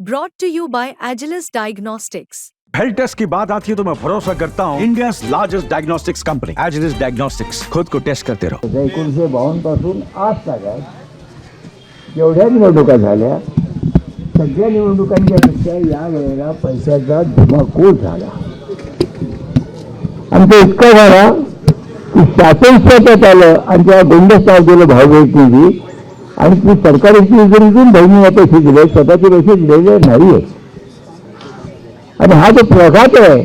Brought to you by Agilus Diagnostics. Health test की बात आती है तो मैं भरोसा करता हूँ। India largest diagnostics company Agilus diagnostics खुद को टेस्ट करते रहो। एकोणीसशे बावन्न पासून आज तागायत जेवढ्या निवडणुका झाल्या सगळ्या निवडणुकांच्या या वेळेला पैशाचा धुमाकूळ झाला आणि तो इतका झाला की शासन आलं आणि त्या दिलं आणि ती सरकारची जरी बहिणीला पैसे दिले, स्वतःचे पैसे दिलेले नाहीये आणि हा जो प्रघात आहे,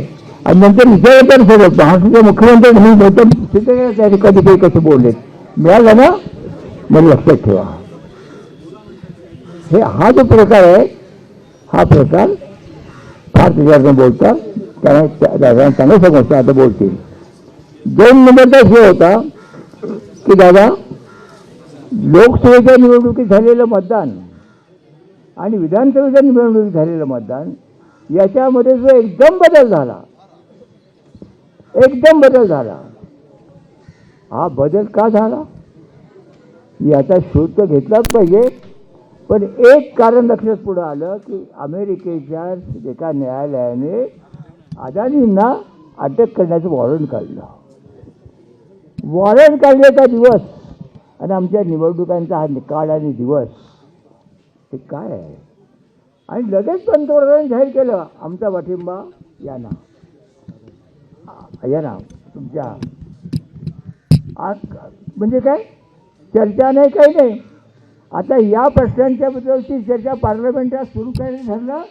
आणि नंतर विचारतात सगळं, महाराष्ट्राचे मुख्यमंत्री म्हणून त्या कधी काही कसे बोलले? मिळालं ना? मला लक्षात ठेवा. हे हा जो प्रकार आहे, हा प्रकार फार त्याच्यावर बोलतात, कारण दादा चांगलं समजतं आता बोलतील. दोन नंबरचा हे होता, की दादा लोकसभेच्या निवडणुकीत झालेलं मतदान आणि विधानसभेच्या निवडणुकीत झालेलं मतदान याच्यामध्ये जो एकदम बदल झाला एकदम बदल झाला हा बदल का झाला? याचा शोध तर घेतलाच पाहिजे. पण एक कारण लक्षात पुढं आलं की अमेरिकेच्या एका न्यायालयाने अदानींना अटक करण्याचं वॉरंट काढलं. वॉरंट काढल्याचा दिवस आणि आमच्या निवडणुकांचा हा निकाल आणि दिवस ते काय आहे? आणि लगेच पंतप्रधान जाहीर केलं आमचा पाठिंबा यांना या यांना तुमच्या. आ- म्हणजे काय? चर्चा नाही काही नाही. आता या प्रश्नांच्या बद्दलची चर्चा पार्लमेंटात सुरू करायचं ठरलं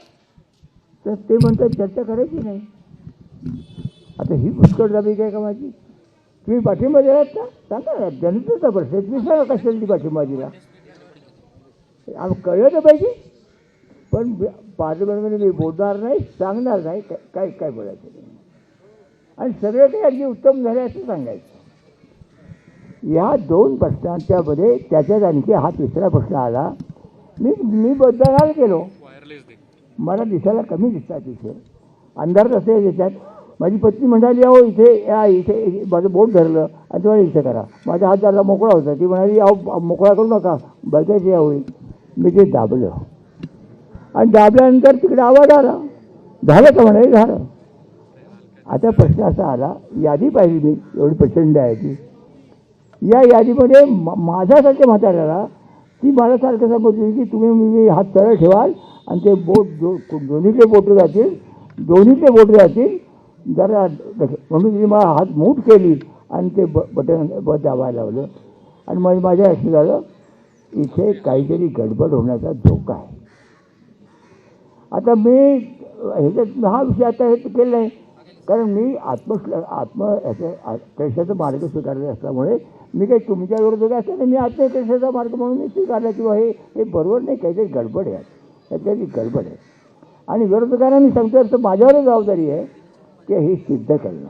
तर ते म्हणतात चर्चा करायची नाही. आता ही पुष्कळ दाबी काय का माझी? तुम्ही पाठिंबा दिलात का? सांगा ना जनतेचा प्रश्न आहे. तुम्ही सांगा ती पाठिंबा दिला? आम्ही कळलं तर पाहिजे. पण पार्लमेंटमध्ये मी बोलणार नाही सांगणार नाही काय काय बोलायचं आणि सगळे काही अगदी उत्तम झाले असं सांगायचं. या दोन प्रश्नांच्यामध्ये त्याच्यात आणखी हा तिसरा प्रश्न आला. मी मी बदलायला गेलो. मला दिसायला कमी दिसतात इथे. अंधार असेल याच्यात. माझी पत्नी म्हणाली अहो इथे या इथे माझं बोट धरलं आणि तुम्हाला इथे करा. माझा हात झाला मोकळा होता. ती म्हणाली अहो मोकळा करू नका बघायची होईल मी ते दाबलं. आणि दाबल्यानंतर तिकडे आवाज आला. झालं का म्हणाली झालं. आता प्रश्न असा आला यादी पाहिली मी एवढी प्रचंड आहे ती. या यादीमध्ये मा- माझ्यासारख्या म्हाताऱ्याला ती मला सारखं होती की तुम्ही मी हात सरळ ठेवाल आणि ते बोट दो दोन्हीकडे बोटं जातील दोन्हीकडे बोटं जातील जरा म्हणून मी मला हात मूठ केली आणि ते ब बटन ब दाबायला लावलं. आणि मग माझ्या असं झालं इथे काहीतरी गडबड होण्याचा धोका आहे. आता मी ह्याच्यात हा विषय आता हे केलं नाही. कारण मी आत्म आत्म ह्याचं क्लेशाचा मार्ग स्वीकारले असल्यामुळे मी काही तुमच्या विरोधात असेल मी आत्मक्लेशाचा मार्ग म्हणून मी स्वीकारला किंवा हे हे बरोबर नाही काहीतरी गडबड आहे. यात काहीतरी गडबड आहे. आणि विरोधकांना मी सांगतो तर माझ्यावरच जबाबदारी आहे. सत्य हे सिद्ध करणं.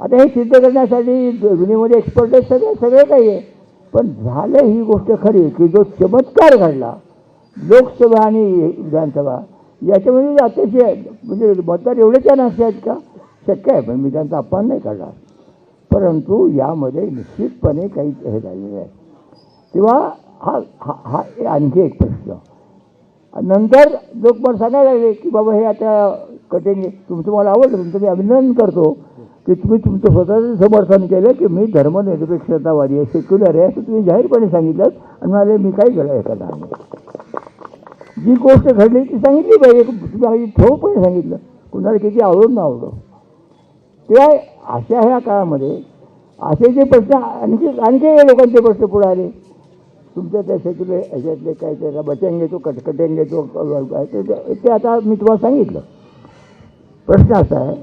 आता हे सिद्ध करण्यासाठी जुनीमध्ये एक्सपर्ट आहे सगळे सगळे काही आहे. पण झालं ही गोष्ट खरी की जो चमत्कार घडला लोकसभा आणि विधानसभा याच्यामध्ये अतिशय म्हणजे मतदार एवढे छान असे आहेत का? शक्य आहे पण मी त्यांचा अपमान नाही करणार. परंतु यामध्ये निश्चितपणे काही हे झालेलं आहे. तेव्हा हा हा हा आणखी एक प्रश्न. नंतर लोक मला सांगायला लागले की बाबा हे आता कटिंग तुमचं मला आवडलं तुमचं मी अभिनंदन करतो की तुम्ही तुमचं स्वतःचं समर्थन केलं की मी धर्मनिरपेक्षतावादी आहे सेक्युलर आहे असं तुम्ही जाहीरपणे सांगितलं आणि म्हणाले मी काही केलं एखादा नाही जी गोष्ट घडली ती सांगितली पाहिजे. तुम्ही अगदी सांगितलं. कुणाला किती आवडून न आवडो तेव्हा अशा ह्या काळामध्ये असे जे प्रश्न आणखी आणखी लोकांचे प्रश्न पुढे आले. तुमच्या त्या सेक्युलर ह्याच्यातले काय त्याला बचेंगे तो कटकटेंगे तो ते ते आता मी तुम्हाला सांगितलं. प्रश्न असा आहे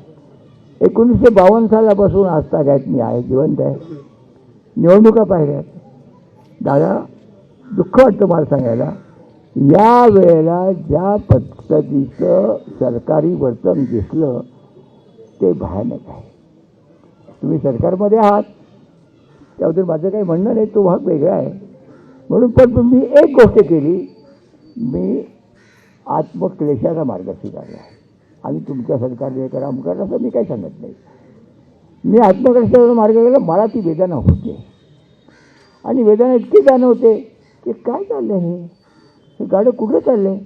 एकोणीसशे बावन्न सालापासून आज तागायत मी आहे जिवंत आहे. निवडणुका पाहिल्यात. दादा दुःख वाटतं मला सांगायला या वेळेला ज्या पद्धतीचं सरकारी वर्तन दिसलं ते भयानक आहे. तुम्ही सरकारमध्ये आहात त्याबद्दल माझं काही म्हणणं नाही तो भाग वेगळा आहे. म्हणून पण मी एक गोष्ट केली मी आत्मक्लेशाचा मार्ग स्वीकारला आहे. आणि तुमच्या सरकारने करा अमुक करा असं मी काही सांगत नाही. मी आत्मक्लेशाचा मार्ग गेला मला ती वेदना होते. आणि वेदना इतकी जाणवते की काय चाललं हे? हे गाडं कुठं चाललं आहे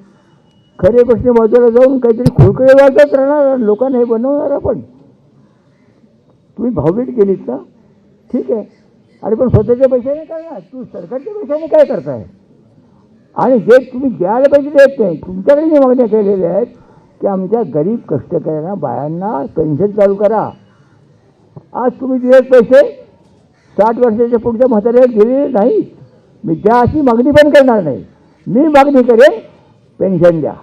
खरे प्रश्न बाजूला जाऊन काहीतरी खोळकळे वाटत राहणार लोकांना हे बनवणार आपण. तुम्ही भावभीट केलीत ना? ठीक आहे. अरे पण स्वतःच्या पैशाने करणार तू सरकारच्या पैशाने काय करताय? आणि जे तुम्ही द्यायला पाहिजे देत नाही तुमच्याकडे जे मागण्या केलेल्या आहेत की आमच्या गरीब कष्टकऱ्यांना बायांना पेन्शन चालू करा. आज तुम्ही दिलेत पैसे साठ वर्षाच्या पुढच्या म्हाताऱ्याला दिलेले नाही मी त्या अशी मागणी पण करणार नाही. मी मागणी करेन पेन्शन द्या.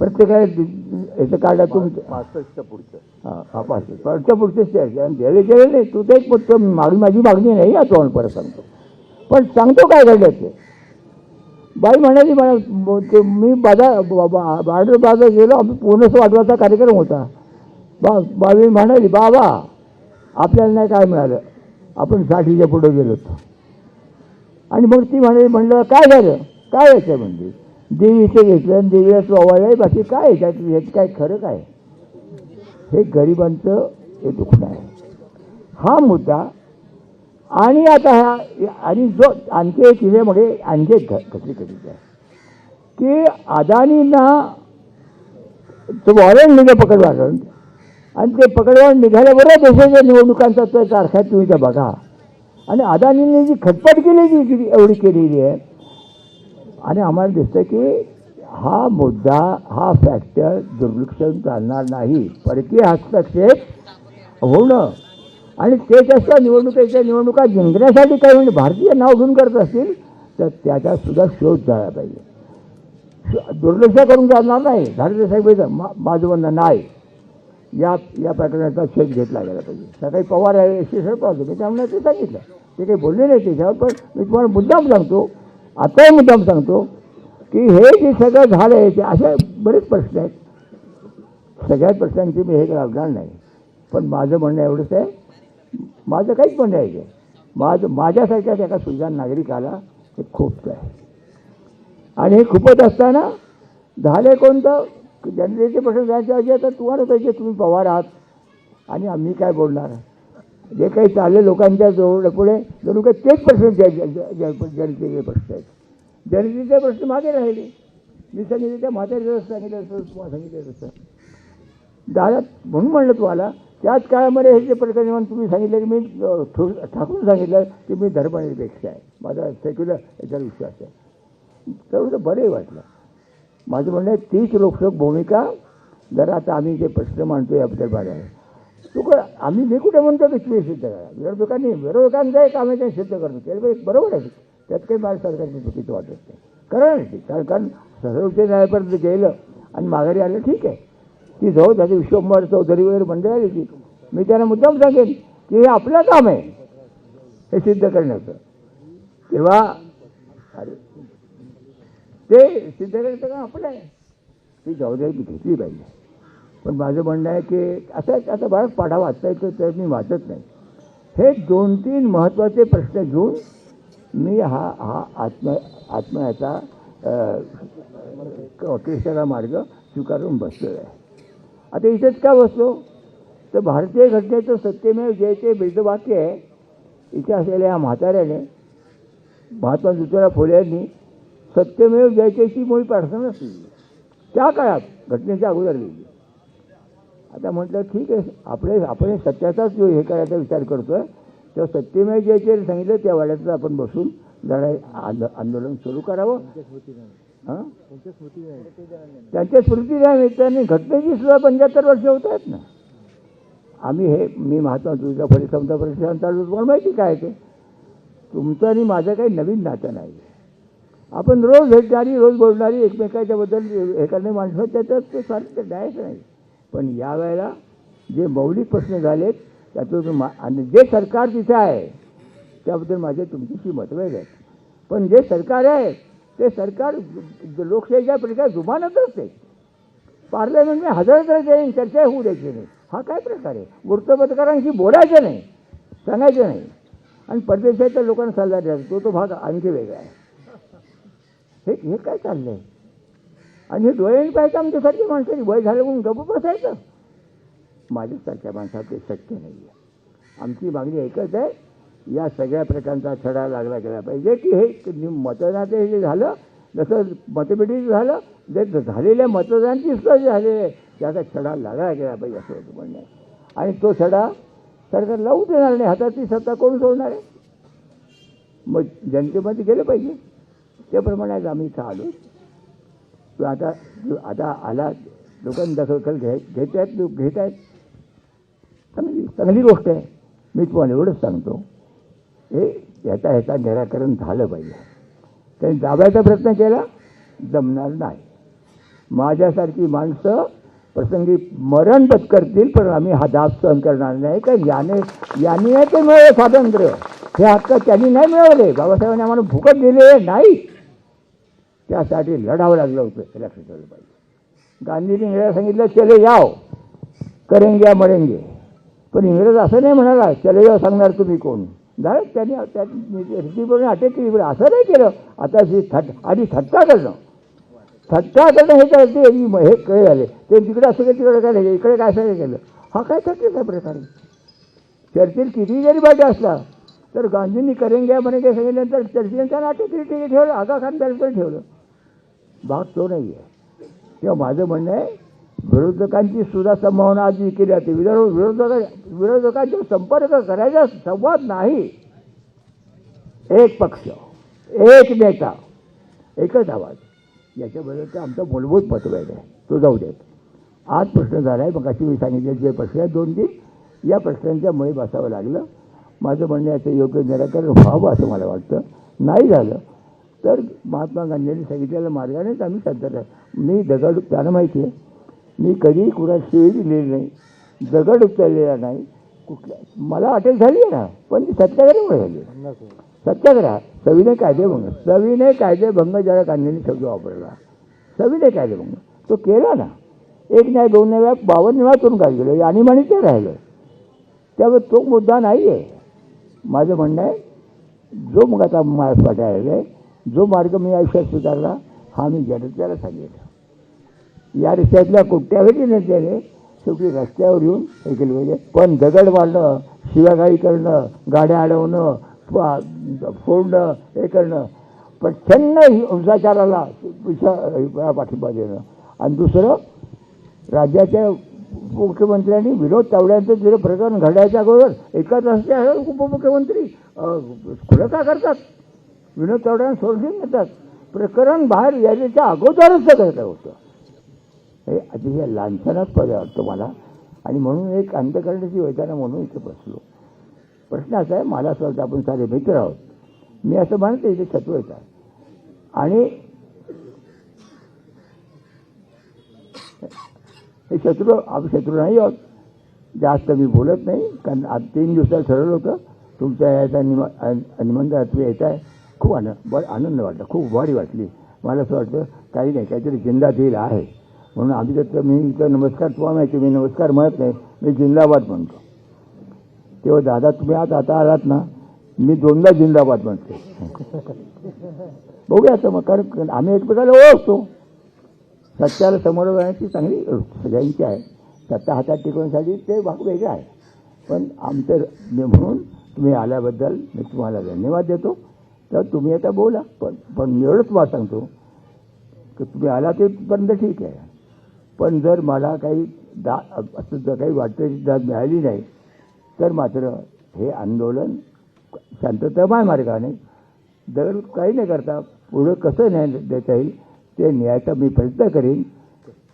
प्रत्येकाला याचं काढा तुमचं पासष्टच्या पुढचं. हां हा पाचशे पुढच्या पुढचेच आणि द्यायला गेले नाही तू ते मागणी माझी मागणी नाही या तोंड परत सांगतो. पण सांगतो काय घडलं ते? बाई म्हणाली मला ते मी बाजार बार्डर बाजार गेलो आम्ही पूर्णच वाटवाचा कार्यक्रम होता. बा बावी म्हणाली बाबा आपल्याला नाही काय मिळालं. आपण साठीच्या पुढं गेलो होतो. आणि मग ती म्हणाली म्हणलं काय झालं? काय याचं म्हणजे? देवीचं घेतलं आणि देवीला ओवाळलं बाकी काय याच्यात याचं काय खरं काय? हे गरिबांचं हे दुखणं आहे. हा मुद्दा आणि आता ह्या आणि जो आणखी एक हिच्यामध्ये आणखी एक घटली कथीच आहे. की अदानींना तो वॉरंट निघे पकड वॉरंट आणि ते पकड निघाल्याबरोबर देशाच्या निवडणुकांचा तो एक अर्थात तुम्ही त्या बघा. आणि अदानींनी जी खटपट केली जी एवढी केलेली आहे आणि आम्हाला दिसतं की हा मुद्दा हा फॅक्टर दुर्लक्षण चालणार नाही. परकीय हस्तक्षेप होणं आणि ते तसं निवडणुकीच्या निवडणुका जिंकण्यासाठी काही म्हणजे भारतीय नाव घेऊन करत असतील तर त्याचा सुद्धा शोध झाला पाहिजे. श- दुर्लक्ष करून जाणार नाही. भारतीय साहेब मा माझं म्हणणं नाही या या प्रकरणाचा शोध घेतला गेला पाहिजे. सकाळी पवार आहे शिक्षण पाहतो मी त्यामुळे ते सांगितलं. ते काही बोलले नाही त्याच्यावर पण मी तुम्हाला मुद्दाम सांगतो. आताही मुद्दाम सांगतो की हे जे सगळं झालं आहे ते असे बरेच प्रश्न आहेत. सगळ्याच प्रश्नांची मी हे लागणार नाही. पण माझं म्हणणं एवढंच आहे माझं काहीच पण आहे माझं माझ्यासारख्या एका सुजान नागरिकाला हे खूप आहे. आणि हे खूपच असताना झाले कोणतं? जनतेचे प्रश्न जायचे असे तर तुम्हाला पाहिजे तुम्ही पवार आहात आणि आम्ही काय बोलणार? जे काही चालले लोकांच्या जवळ पुढे जणू काही तेच प्रश्न जनतेचे प्रश्न आहेत. जनतेचे प्रश्न मागे राहिले. मी सांगितले त्या म्हातारीचं सांगितलं असं तुम्हाला सांगितलं. असं दादा म्हणून म्हणलं तुम्हाला त्याच काळामध्ये हे जे प्रकरण म्हणून तुम्ही सांगितलं की मी ठाकून सांगितलं की मी धर्मनिरपेक्ष आहे. माझा सेक्युलर याच्यावर विश्वास आहे. तर बरंही वाटलं. माझं म्हणणं आहे तीच लोकसभा भूमिका जर आता आम्ही जे प्रश्न मांडतो याबद्दल बरं आहे. तू आम्ही मी कुठे म्हणतो की तुम्ही सिद्ध करा? विरोधकांनी विरोधकांचं एक आम्ही ते सिद्ध करतो ते बरोबर आहे. त्यात काही मला सरकारची चुकीचं वाटत नाही. करा कारण कारण सर्वोच्च न्यायालयापर्यंत गेलं आणि माघारी आलं ठीक आहे. ती जाऊ त्याचे विश्वंभर चौधरी वगैरे मंडळी आली ती मी त्यांना मुद्दाम सांगेन की हे आपलं काम आहे. हे सिद्ध करण्याचं. तेव्हा अरे ते सिद्ध करायचं काम आपलं आहे. ती जबाबदारी ती घेतली पाहिजे. पण माझं म्हणणं आहे की असं आता बराच पाढा वाचता येतो तर मी वाचत नाही. हे दोन तीन महत्त्वाचे प्रश्न घेऊन मी हा हा आत्म आत्महत्या क्रिस्ताचा मार्ग स्वीकारून बसलेला आहे आता इथेच का बसलो? तर भारतीय घटनेचं सत्यमेव जयते ब्रीदवाक्य आहे. इथे असलेल्या या म्हाताऱ्याने महात्मा ज्योतिराव फुले यांनी सत्यमेव जयतेची मोही प्रार्थना लिहिली त्या काळात घटनेच्या अगोदर लिहिली. आता म्हटलं ठीक आहे आपले आपण सत्याचाच जो हे करायचा विचार करतो आहे तेव्हा सत्यमेव जयते सांगितलं त्या वाड्यातच आपण बसून लढाई आंदोलन सुरू करावं. हां? त्यांच्या स्मृतीच्या निमित्ताने घटनेची सुद्धा पंच्याहत्तर वर्ष होत आहेत ना. आम्ही हे मी महात्मा ज्योतिराव फुले समता परिषद चालू तुम्हाला माहिती काय ते? तुमचं आणि माझं काही नवीन नातं नाही. आपण रोज भेटणारी रोज बोलणारी एकमेकाच्याबद्दल हे करणारी माणसं त्याच्यात ते सारखं द्यायचं नाही. पण यावेळेला जे मौलिक प्रश्न झालेत त्यातून मा आणि जे सरकार तिथे आहे त्याबद्दल माझे तुमच्याशी मतभेद आहेत. पण जे सरकार आहे ते सरकार लोकशाहीच्या प्रकार जुमानतच आहे पार्लमेंटने हजर करायचे नाही चर्चा होऊ द्यायची नाही. हा काय प्रकार आहे? वृत्तपत्रकारांशी बोलायचं नाही सांगायचं नाही. आणि परदेशाच्या लोकांना सल्ला द्यायचा तो तो भाग आणखी वेगळा आहे. हे हे काय चाललंय? आणि हे डोळ्याने पाहायचं आमच्यासारखी माणसाची वय झालं म्हणून गप्प बसायचं? माझ्यासारख्या माणसात ते शक्य नाही आहे आमची मागणी एकच आहे या सगळ्या प्रकारचा छडा लागला गेला पाहिजे की हे मतदानाचं हे जे झालं जसं मतपेटी झालं जे झालेल्या मतदानाची सुद्धा जे झालेले त्याचा छडा लागला गेला पाहिजे असं होतं म्हणणं आहे. आणि तो छडा सरकार लावू देणार नाही हाताची सत्ता कोण सोडणार आहे? मग जनतेमध्ये गेलं पाहिजे. त्याप्रमाणे आज आम्ही इथं आलो. तो आता आता आला लोकांनी दखल घ्याय घेत आहेत लोक घेत आहेत चांगली चांगली गोष्ट आहे. मी तुम्हाला एवढंच सांगतो. हे याचा ह्याचा निराकरण झालं पाहिजे. त्यांनी दाबायचा प्रयत्न केला जमणार नाही. माझ्यासारखी माणसं प्रसंगी मरण पत्करतील पण आम्ही हा दाब सहन करणार नाही. कारण याने यांनी नाही ते मिळवलं स्वातंत्र्य. हे हक्क त्यांनी नाही मिळवले. बाबासाहेबांनी आम्हाला फुकट दिले नाही. त्यासाठी लढावं लागलं होतं हे लक्षात ठेवलं पाहिजे. गांधीजी इंग्रजांना सांगितलं चले याव करेंगे या मरेंगे. पण इंग्रज असं नाही म्हणाला चले जाव सांगणार तुम्ही कोण? झालं त्यांनी रीतीप्रमाणे अटक केली पण असं नाही केलं. आता जी थट आणि थट्टा करणं. थट्टा करणं हे काय ते हे काय झाले. ते तिकडे असं काय तिकडे काय झालं इकडे काय सगळं केलं. हा काय थट्टेचा प्रकार? चर्चेत किती जरी बाटे असला तर गांधींनी करेंग्या म्हणे सांगितल्यानंतर चर्चेने त्यांना अटकेली तिथे ठेवलं आगा खान पण ठेवलं. भाग तो नाही आहे किंवा माझं म्हणणं आहे विरोधकांची सुद्धा संभावना आज केली जाते विरोध विरोधक विरोधकांचा संपर्क करायचा संवाद नाही. एक पक्ष एक नेता एकच आवाज. याच्याबद्दल आमचा मूलभूत मतभेद आहे. तो जाऊ देत. आज प्रश्न झाला आहे मग अशी मी सांगितले जे प्रश्न आहेत दोन तीन या प्रश्नांच्या मुळे बसावं लागलं. माझं म्हणणं याचं योग्य निराकरण व्हावं असं मला वाटतं. नाही झालं तर महात्मा गांधींनी सांगितलेल्या मार्गानेच आम्ही सध्या मी दगड त्यांना माहिती आहे. मी कधीही कुणा दिलेली नाही. दगड उचललेला नाही. कुठल्या मला अटक झाली आहे ना? पण ती सत्याग्रहामुळे झाली आहे. सत्याग्रह सविनय कायदेभंग. सविनय कायदेभंग ज्याला गांधींनी शब्द वापरला. सविनय कायदेभंग. तो केला ना. एक नाही दोन नाही वेळा बावन्न वेळा करून काय गेलो आणि म्हणे ते राहिलं. त्यामुळे तो मुद्दा नाही आहे. माझं म्हणणं आहे जो मग आता मार्ग वाटायला आहे जो मार्ग मी आयुष्यात स्वीकारला हा मी जनतेला सांगितला या रस्त्यातल्या कुठल्याही नेत्याने शेवटी रस्त्यावर येऊन हे केलं पाहिजे. पण दगड मारणं शिवागाई करणं गाड्या अडवणं फोडणं हे करणं प्रचंड हिंसाचाराला पिसा पाठिंबा देणं. आणि दुसरं राज्याच्या मुख्यमंत्र्यांनी विनोद तावड्यांचं जे प्रकरण घडायच्या अगोदर एकाच रस्त्यावर उपमुख्यमंत्री खुलं का करतात? विनोद तावड्यांना सोडून घेतात प्रकरण बाहेर यायच्या अगोदरच सगळं करत होतं. हे अतिशय लांछनास्पद वाटतं मला. आणि म्हणून एक अंतकरणाची वैताना म्हणून इथे बसलो. प्रश्न असा आहे मला असं वाटतं आपण सारे मित्र आहोत. मी असं म्हणतो इथे शत्रू येतात. आणि हे शत्रू आपण शत्रू नाही आहोत. जास्त मी बोलत नाही कारण आज तीन दिवसात ठरवलं होतं तुमच्या याचा निम निमंत्रण तुम्ही येत आहे. खूप आनंद बरं आनंद वाटला खूप वाढी वाटली. मला असं वाटतं काही नाही काहीतरी जिंदा दिल आहे. म्हणून आम्ही तर मी इथं नमस्कार तुम्हाला माहिती मी नमस्कार म्हणत नाही मी जिंदाबाद म्हणतो. तेव्हा दादा तुम्ही आज आता आलात ना मी दोनदा जिंदाबाद म्हणते. बघूया आता मग कारण आम्ही एकमेकाला ओळखतो. सत्याला समोर जाण्याची चांगली सगळ्यांची आहे. सत्ता हातात टिकवण्यासाठी ते भाग वेगळे आहे. पण आमचं मी म्हणून तुम्ही आल्याबद्दल मी तुम्हाला धन्यवाद देतो. तर तुम्ही आता बोला पण पण मी एवढंच मला सांगतो की तुम्ही आला ते बंद ठीक आहे. पण जर मला काही दा असं जर काही वाटतं दाद मिळाली नाही तर मात्र हे आंदोलन शांततामय मार्गाने दर काही नाही करता पुढं कसं न्याय देता येईल ते न्यायचा मी प्रयत्न करीन.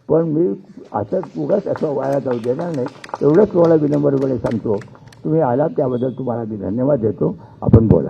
पण मी असं उगाच असं वाया जाऊ देणार नाही. एवढंच तुम्हाला विनम्रपणे सांगतो. तुम्ही आलात त्याबद्दल तुम्हाला मी धन्यवाद देतो. आपण बोला.